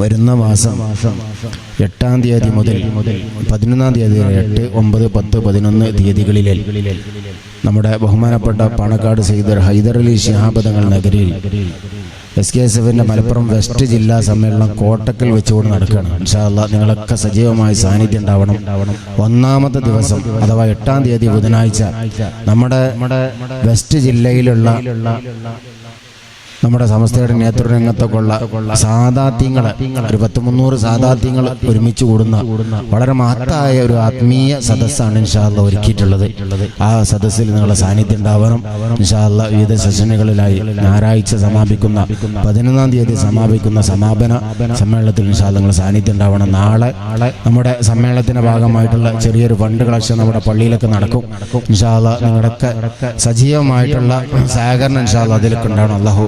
വരുന്ന മാസം എട്ടാം തീയതി മുതൽ പതിനൊന്നാം തീയതി വരെ എട്ട് ഒമ്പത് പത്ത് പതിനൊന്ന് തീയതികളിൽ നമ്മുടെ ബഹുമാനപ്പെട്ട പാണക്കാട് സെയ്ദർ ഹൈദർ അലി ശിഹാബദങ്ങൾ നഗരിയിൽ എസ് കെ എസ് എഫിന്റെ മലപ്പുറം വെസ്റ്റ് ജില്ലാ സമ്മേളനം കോട്ടക്കൽ വെച്ചുകൊണ്ട് നടക്കുകയാണ്. ഇൻഷാല്ല നിങ്ങളൊക്കെ സജീവമായി സാന്നിധ്യം ഉണ്ടാവണം. ഒന്നാമത്തെ ദിവസം അഥവാ എട്ടാം തീയതി ബുധനാഴ്ച നമ്മുടെ വെസ്റ്റ് ജില്ലയിലുള്ള നമ്മുടെ സമസ്തയുടെ നേതൃരംഗത്തൊക്കെയുള്ള സാധാത്യങ്ങൾ ഒരു പത്ത് മുന്നൂറ് സാധാത്യങ്ങൾ ഒരുമിച്ച് കൂടുന്ന വളരെ മഹത്തായ ഒരു ആത്മീയ സദസ്സാണ് ഇൻഷാല്ല ഒരുക്കിയിട്ടുള്ളത്. ആ സദസ്സിൽ നിങ്ങളുടെ സാന്നിധ്യം ഉണ്ടാവണം. ഇൻഷാല്ല വിവിധ സെഷനുകളിലായി ഞായറാഴ്ച സമാപിക്കുന്ന പതിനൊന്നാം തീയതി സമാപിക്കുന്ന സമാപന സമ്മേളനത്തിൽ ഇൻഷാല്ല നിങ്ങളുടെ സാന്നിധ്യം ഉണ്ടാവണം. നാളെ നമ്മുടെ സമ്മേളനത്തിന്റെ ഭാഗമായിട്ടുള്ള ചെറിയൊരു ഫണ്ട് കളക്ഷൻ നമ്മുടെ പള്ളിയിലൊക്കെ നടക്കും. ഇൻഷാല്ല നിങ്ങളുടെയൊക്കെ സജീവമായിട്ടുള്ള സഹകരണം ഇൻഷാല്ല അതിലൊക്കെ ഉണ്ടാവണം. അള്ളാഹു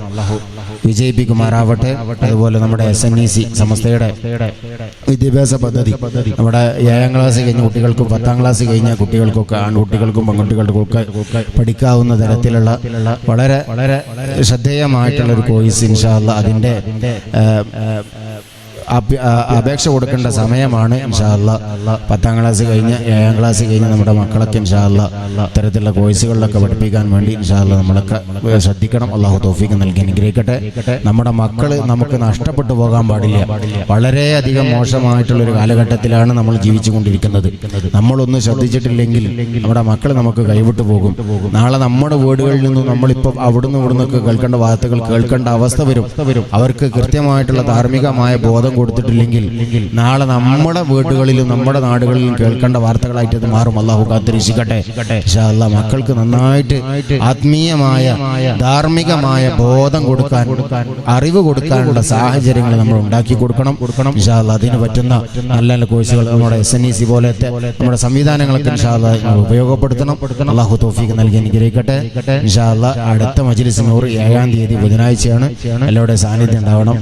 വിജയിപ്പിക്കുമാറാവട്ടെ. അതുപോലെ നമ്മുടെ എസ് എൻ ഇ സി സംസ്ഥയുടെ വിദ്യാഭ്യാസ പദ്ധതി. നമ്മുടെ ഏഴാം ക്ലാസ് കഴിഞ്ഞ കുട്ടികൾക്കും പത്താം ക്ലാസ് കഴിഞ്ഞ കുട്ടികൾക്കൊക്കെ ആൺകുട്ടികൾക്കും പെൺകുട്ടികൾക്കൊക്കെ പഠിക്കാവുന്ന തരത്തിലുള്ള വളരെ വളരെ ശ്രദ്ധേയമായിട്ടുള്ള ഒരു കോഴ്സ് ഇൻഷാല്ല അതിന്റെ അപേക്ഷ കൊടുക്കേണ്ട സമയമാണ് ഇൻഷാല്ല പത്താം ക്ലാസ് കഴിഞ്ഞ് ഏഴാം ക്ലാസ് കഴിഞ്ഞ് നമ്മുടെ മക്കളൊക്കെ ഇൻഷാല്ല ഇത്തരത്തിലുള്ള കോഴ്സുകളിലൊക്കെ പഠിപ്പിക്കാൻ വേണ്ടി ഇൻഷാല്ല നമ്മളൊക്കെ ശ്രദ്ധിക്കണം. അള്ളാഹു തോഫിക്ക് നൽകി അനുഗ്രഹിക്കട്ടെ. നമ്മുടെ മക്കൾ നമുക്ക് നഷ്ടപ്പെട്ടു പോകാൻ പാടില്ല. വളരെയധികം മോശമായിട്ടുള്ള ഒരു കാലഘട്ടത്തിലാണ് നമ്മൾ ജീവിച്ചു കൊണ്ടിരിക്കുന്നത് നമ്മളൊന്നും ശ്രദ്ധിച്ചിട്ടില്ലെങ്കിൽ നമ്മുടെ മക്കൾ നമുക്ക് കൈവിട്ടു പോകും. നാളെ നമ്മുടെ വീടുകളിൽ നിന്നും നമ്മളിപ്പോൾ അവിടുന്ന് ഇവിടുന്നൊക്കെ കേൾക്കേണ്ട വാർത്തകൾ കേൾക്കേണ്ട അവസ്ഥ വരും. അവർക്ക് കൃത്യമായിട്ടുള്ള ധാർമ്മികമായ ബോധം കൊടുത്തിട്ടില്ലെങ്കിൽ നാളെ നമ്മുടെ വീടുകളിലും നമ്മുടെ നാടുകളിലും കേൾക്കേണ്ട വാർത്തകളായിട്ട് ഇത് മാറും. അള്ളാഹു കാത്തിരിക്കട്ടെ. അല്ലാ മക്കൾക്ക് നന്നായിട്ട് ആത്മീയമായ ധാർമ്മികമായ ബോധം കൊടുക്കാൻ അറിവ് കൊടുക്കാനുള്ള സാഹചര്യങ്ങൾ നമ്മൾ ഉണ്ടാക്കി കൊടുക്കണം. കൊടുക്കണം ഇൻഷാ അല്ലാ അതിന് പറ്റുന്ന നല്ല നല്ല കോഴ്സുകൾ നമ്മുടെ എസ് എൻ ഇ സി പോലത്തെ നമ്മുടെ സംവിധാനങ്ങളൊക്കെ ഉപയോഗപ്പെടുത്തണം. അള്ളാഹു തോഫീക്ക് നൽകി അനുഗ്രഹിക്കട്ടെ. ഇൻഷാ അല്ലാ അടുത്ത മജ്ലിസ് നൂറ് ഏഴാം തീയതി ബുധനാഴ്ചയാണ്. എല്ലാവരുടെ സാന്നിധ്യം ഉണ്ടാവണം.